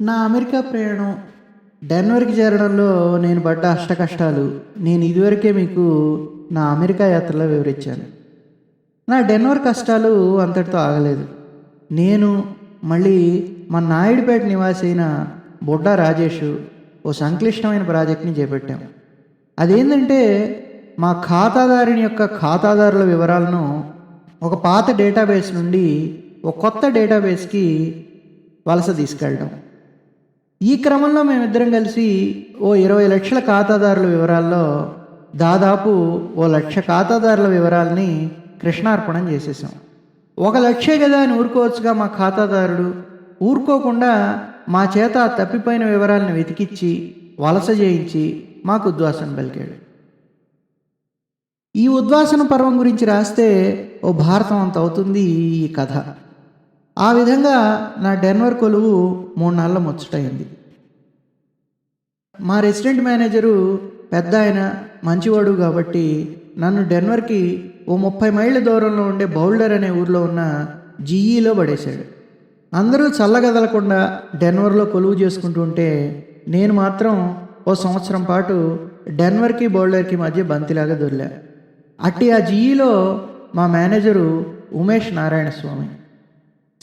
నా అమెరికా ప్రయాణం డెన్వర్కి చేరడంలో నేను పడ్డ అష్ట కష్టాలు నేను ఇదివరకే మీకు నా అమెరికా యాత్రలో వివరించాను. నా డెన్వర్ కష్టాలు అంతటితో ఆగలేదు. నేను మళ్ళీ మా నాయుడుపేట నివాసి అయిన బుడ్డ రాజేష్ ఓ సంక్లిష్టమైన ప్రాజెక్ట్ని చేపట్టాము అదేంటంటే మా ఖాతాదారుని యొక్క ఖాతాదారుల వివరాలను ఒక పాత డేటాబేస్ నుండి ఒక కొత్త డేటాబేస్కి వలస తీసుకెళ్ళడం. ఈ క్రమంలో మేమిద్దరం కలిసి ఓ ఇరవై లక్షల ఖాతాదారుల వివరాల్లో దాదాపు ఓ లక్ష ఖాతాదారుల వివరాలని కృష్ణార్పణం చేసేసాం. ఒక లక్షే కదా అని ఊరుకోవచ్చుగా మా ఖాతాదారుడు. ఊరుకోకుండా మా చేత తప్పిపోయిన వివరాలను వెతికిచ్చి వలస చేయించి మాకు ఉద్వాసన పలికాడు. ఈ ఉద్వాసన పర్వం గురించి రాస్తే ఓ భారతం అంత అవుతుంది ఈ కథ. ఆ విధంగా నా డెన్వర్ కొలువు మూడు నెలల ముచ్చటైంది మా రెసిడెంట్ మేనేజరు పెద్ద ఆయన మంచివాడు కాబట్టి నన్ను డెన్వర్కి ఓ ముప్పై మైళ్ళ దూరంలో ఉండే బౌల్డర్ అనే ఊర్లో ఉన్న జీఈలో పడేశాడు. అందరూ చల్లగదలకుండా డెన్వర్లో కొలువు చేసుకుంటూ ఉంటే నేను మాత్రం ఓ సంవత్సరం పాటు డెన్వర్కి బౌల్డర్కి మధ్య బంతిలాగా దొరిలా. అట్టి ఆ జీఈలో మా మేనేజరు ఉమేష్ నారాయణ స్వామి.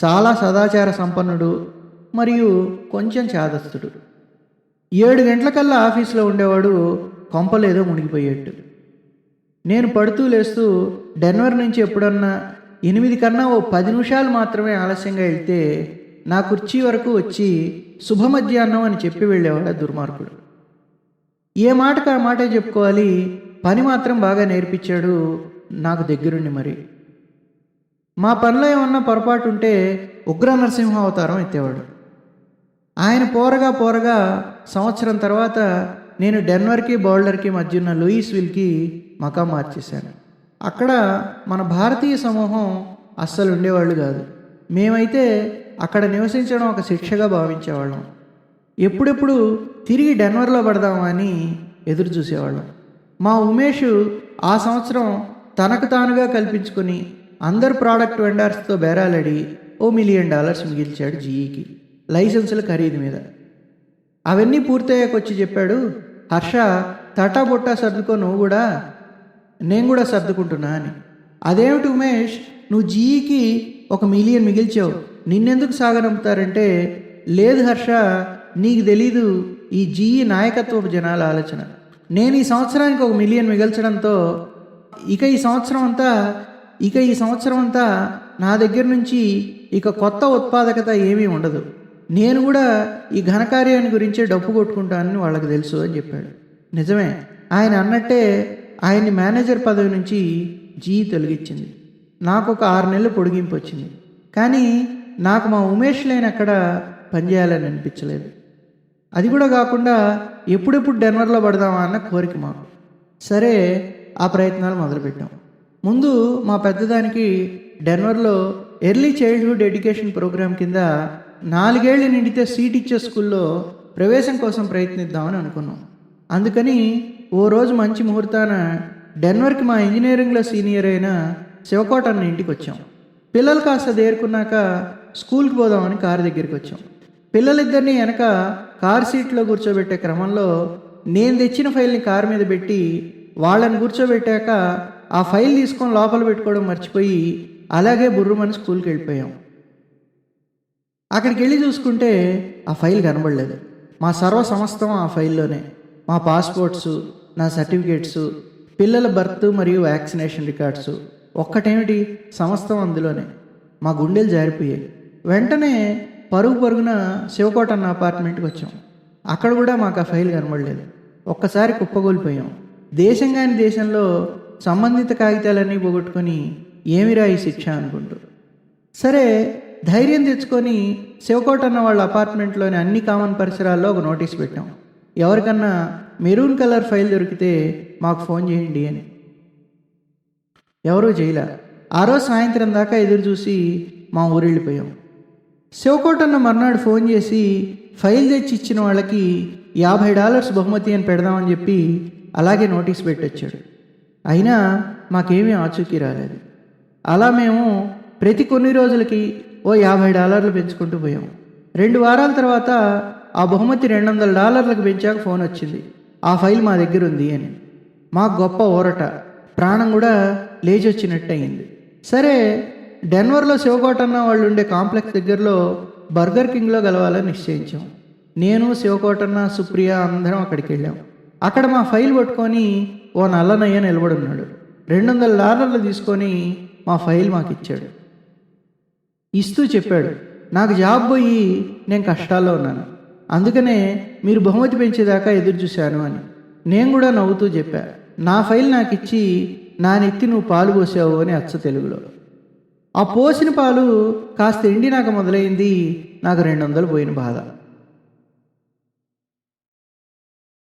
చాలా సదాచార సంపన్నుడు మరియు కొంచెం చాదస్తుడు. ఏడు గంటలకల్లా ఆఫీస్లో ఉండేవాడు కొంపలేదో మునిగిపోయేట్టు. నేను పడుతూ లేస్తూ డెన్వర్ నుంచి ఎప్పుడన్నా ఎనిమిది కన్నా ఓ పది నిమిషాలు మాత్రమే ఆలస్యంగా వెళ్తే నా కుర్చీ వరకు వచ్చి శుభ మధ్యాహ్నం అని చెప్పి వెళ్ళేవాడు దుర్మార్గుడు. ఏ మాటకు ఆ మాటే చెప్పుకోవాలి? పని మాత్రం బాగా నేర్పించాడు నాకు దగ్గరుండి మరి. మా పనిలో ఏమన్నా పొరపాటు ఉంటే ఉగ్ర నరసింహ అవతారం ఎత్తేవాడు. ఆయన పోరగా పోరగా సంవత్సరం తర్వాత నేను డెన్వర్కి బౌల్డర్కి మధ్య ఉన్న లూయిస్ విల్కి మకా మార్చేశాను. అక్కడ మన భారతీయ సమూహం అస్సలు ఉండేవాళ్ళు కాదు. మేమైతే అక్కడ నివసించడం ఒక శిక్షగా భావించేవాళ్ళం. ఎప్పుడెప్పుడు తిరిగి డెన్వర్లో పడదామా అని ఎదురు చూసేవాళ్ళం. మా ఉమేష్ ఆ సంవత్సరం తనకు తానుగా కల్పించుకొని అందరు ప్రోడక్ట్ వెండర్స్తో బేరాలడి ఓ మిలియన్ డాలర్స్ మిగిల్చాడు జీఈకి. లైసెన్సుల ఖరీదు మీద. అవన్నీ పూర్తయ్యాక వచ్చి చెప్పాడు హర్ష తటా బొట్టా సర్దుకో నువ్వు కూడా నేను కూడా సర్దుకుంటున్నా అని. అదేమిటి ఉమేష్ నువ్వు జీఈకి ఒక మిలియన్ మిగిల్చావు నిన్నెందుకు సాగనంపుతారంటే లేదు హర్ష నీకు తెలీదు ఈ జీఈ నాయకత్వపు జనాల ఆలోచన. నేను ఈ సంవత్సరానికి ఒక మిలియన్ మిగల్చడంతో ఇక ఈ సంవత్సరం అంతా ఇక ఈ సంవత్సరం అంతా నా దగ్గర నుంచి ఇక కొత్త ఉత్పాదకత ఏమీ ఉండదు. నేను కూడా ఈ ఘనకార్యాన్ని గురించే డప్పు కొట్టుకుంటానని వాళ్ళకి తెలుసు అని చెప్పాడు. నిజమే ఆయన అన్నట్టే ఆయన్ని మేనేజర్ పదవి నుంచి జీ తొలగించింది. నాకు ఒక ఆరు నెలలు పొడిగింపు వచ్చింది. కానీ నాకు మా ఉమేష్ లేని అక్కడ పనిచేయాలని అనిపించలేదు. అది కూడా కాకుండా ఎప్పుడెప్పుడు డెన్వర్లో పడదామా అన్న కోరిక మాకు. సరే ఆ ప్రయత్నాలు మొదలుపెట్టాం. ముందు మా పెద్దదానికి డెన్వర్లో ఎర్లీ చైల్డ్హుడ్ ఎడ్యుకేషన్ ప్రోగ్రామ్ కింద నాలుగేళ్ళు నిండితే సీట్ ఇచ్చే స్కూల్లో ప్రవేశం కోసం ప్రయత్నిద్దామని అనుకున్నాం. అందుకని ఓ రోజు మంచి ముహూర్తాన డెన్వర్కి మా ఇంజనీరింగ్లో సీనియర్ అయిన శివకోట అన్న ఇంటికి వచ్చాం. పిల్లలు కాస్త దేరుకున్నాక స్కూల్కి పోదామని కారు దగ్గరికి వచ్చాం. పిల్లలిద్దరిని వెనక కార్ సీట్లో కూర్చోబెట్టే క్రమంలో నేను తెచ్చిన ఫైల్ని కారు మీద పెట్టి వాళ్ళని కూర్చోబెట్టాక ఆ ఫైల్ తీసుకొని లోపల పెట్టుకోవడం మర్చిపోయి అలాగే బుర్రుమని స్కూల్కి వెళ్ళిపోయాం. అక్కడికి వెళ్ళి చూసుకుంటే ఆ ఫైల్ కనబడలేదు. మా సర్వ సమస్తం ఆ ఫైల్లోనే. మా పాస్పోర్ట్స్ నా సర్టిఫికేట్స్ పిల్లల బర్త్ మరియు వ్యాక్సినేషన్ రికార్డ్స్. ఒక్కటేమిటి? సమస్తం అందులోనే. మా గుండెలు జారిపోయాయి. వెంటనే పరుగు పరుగున శివకోట అన్న అపార్ట్మెంట్కి వచ్చాం. అక్కడ కూడా మాకు ఆ ఫైల్ కనబడలేదు. ఒక్కసారి కుప్పగోలిపోయాం. దేశం కాని దేశంలో సంబంధిత కాగితాలన్నీ పోగొట్టుకొని ఏమిరా ఈ శిక్ష అనుకుంటూ. సరే ధైర్యం తెచ్చుకొని శివకోట అన్న వాళ్ళ అపార్ట్మెంట్లోని అన్ని కామన్ పరిసరాల్లో ఒక నోటీస్ పెట్టాం. ఎవరికన్నా మెరూన్ కలర్ ఫైల్ దొరికితే మాకు ఫోన్ చేయండి అని. ఎవరూ చేయలే ఆ రోజు సాయంత్రం దాకా ఎదురు చూసి మా ఊరు వెళ్ళిపోయాం శివకోటన్న మర్నాడు ఫోన్ చేసి ఫైల్ తెచ్చి ఇచ్చిన వాళ్ళకి యాభై డాలర్స్ బహుమతి అని పెడదామని చెప్పి అలాగే నోటీస్ పెట్టొచ్చాడు. అయినా మాకేమీ ఆచూకీ రాలేదు. అలా మేము ప్రతి కొన్ని రోజులకి ఓ యాభై డాలర్లు పెంచుకుంటూ పోయాం. రెండు వారాల తర్వాత ఆ బహుమతి రెండు వందల డాలర్లకు పెంచాక ఫోన్ వచ్చింది. ఆ ఫైల్ మా దగ్గర ఉంది అని. మా గొప్ప ఊరట. ప్రాణం కూడా లేచి వచ్చినట్టు అయింది సరే డెన్వర్లో శివకోటన్న వాళ్ళు ఉండే కాంప్లెక్స్ దగ్గరలో బర్గర్ కింగ్లో కలవాలని నిశ్చయించాం. నేను శివకోటన్న సుప్రియ అందరం అక్కడికి వెళ్ళాం అక్కడ మా ఫైల్ పట్టుకొని ఓ నల్లనయ్య నిలబడున్నాడు. రెండు వందల డాలర్లు తీసుకొని మా ఫైల్ మాకు ఇచ్చాడు ఇస్తూ చెప్పాడు నాకు జాబ్ పోయి నేను కష్టాల్లో ఉన్నాను. అందుకనే మీరు బహుమతి పెంచేదాకా ఎదురు చూశాను అని. నేను కూడా నవ్వుతూ చెప్పా నా ఫైల్ నాకు ఇచ్చి నా నెత్తి నువ్వు పాలు పోసావు అని అచ్చ తెలుగులో. ఆ పోసిన పాలు కాస్త ఎండినాక మొదలైంది నాకు రెండు వందలు పోయిన బాధ.